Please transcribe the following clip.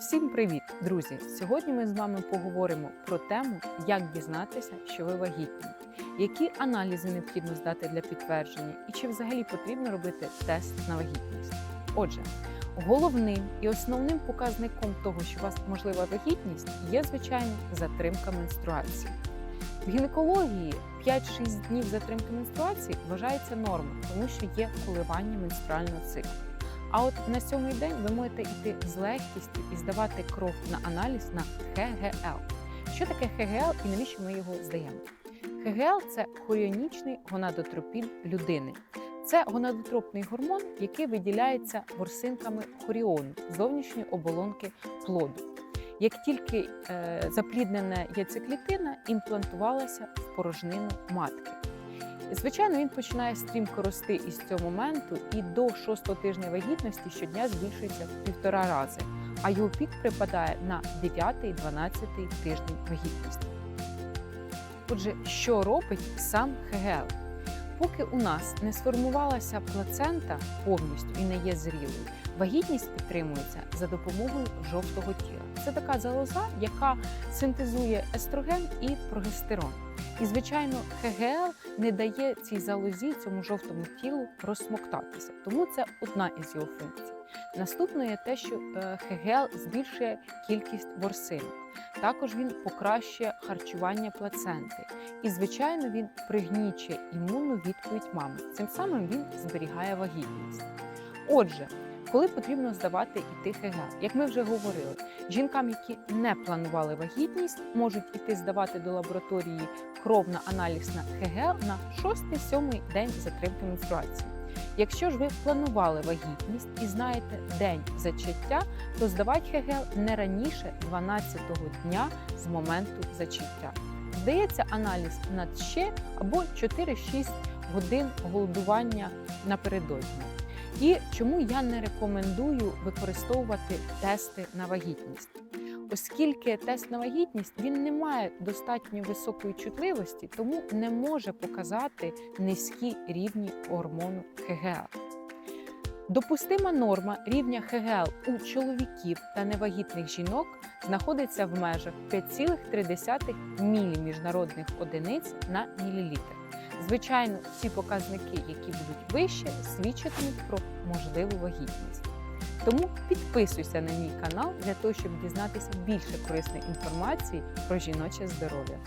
Всім привіт, друзі! Сьогодні ми з вами поговоримо про тему, як дізнатися, що ви вагітні, які аналізи необхідно здати для підтвердження, і чи взагалі потрібно робити тест на вагітність. Отже, головним і основним показником того, що у вас можлива вагітність, є звичайно затримка менструації. В гінекології 5-6 днів затримки менструації вважається нормою, тому що є коливання менструального циклу. А от на сьомий день ви можете йти з легкістю і здавати кров на аналіз на ХГЛ. Що таке ХГЛ і навіщо ми його здаємо? ХГЛ це хоріонічний гонадотропін людини. Це гонадотропний гормон, який виділяється ворсинками хоріону зовнішньої оболонки плоду. Як тільки е, запліднена яйцеклітина імплантувалася в порожнину матки. Звичайно, він починає стрімко рости із цього моменту і до шостого тижня вагітності щодня збільшується в півтора рази, а його пік припадає на 9-12 тиждень вагітності. Отже, що робить сам ХГЛ? Поки у нас не сформувалася плацента повністю і не є зрілою, вагітність підтримується за допомогою жовтого тіла. Це така залоза, яка синтезує естроген і прогестерон. І, звичайно, ХГЛ не дає цій залозі, цьому жовтому тілу розсмоктатися. Тому це одна із його функцій. Наступне є те, що е, ХГЛ збільшує кількість ворсинок. Також він покращує харчування плаценти. І, звичайно, він пригнічує імунну відповідь мами. Цим самим він зберігає вагітність. Отже, коли потрібно здавати іти ХГЛ? Як ми вже говорили, жінкам, які не планували вагітність, можуть іти здавати до лабораторії кров на аналіз на ХГЛ на 6-7 день затримки менструації. Якщо ж ви планували вагітність і знаєте день зачаття, то здавати ХГЛ не раніше 12-го дня з моменту зачаття. Здається аналіз на ще або 4-6 годин голодування напередодні. І чому я не рекомендую використовувати тести на вагітність? Оскільки тест на вагітність він не має достатньо високої чутливості, тому не може показати низькі рівні гормону ХГЛ. Допустима норма рівня ХГЛ у чоловіків та невагітних жінок знаходиться в межах 5,3 мілі міжнародних одиниць на мілілітр. Звичайно, ці показники, які будуть вище, свідчитимуть про можливу вагітність. Тому підписуйся на мій канал для того, щоб дізнатися більше корисної інформації про жіноче здоров'я.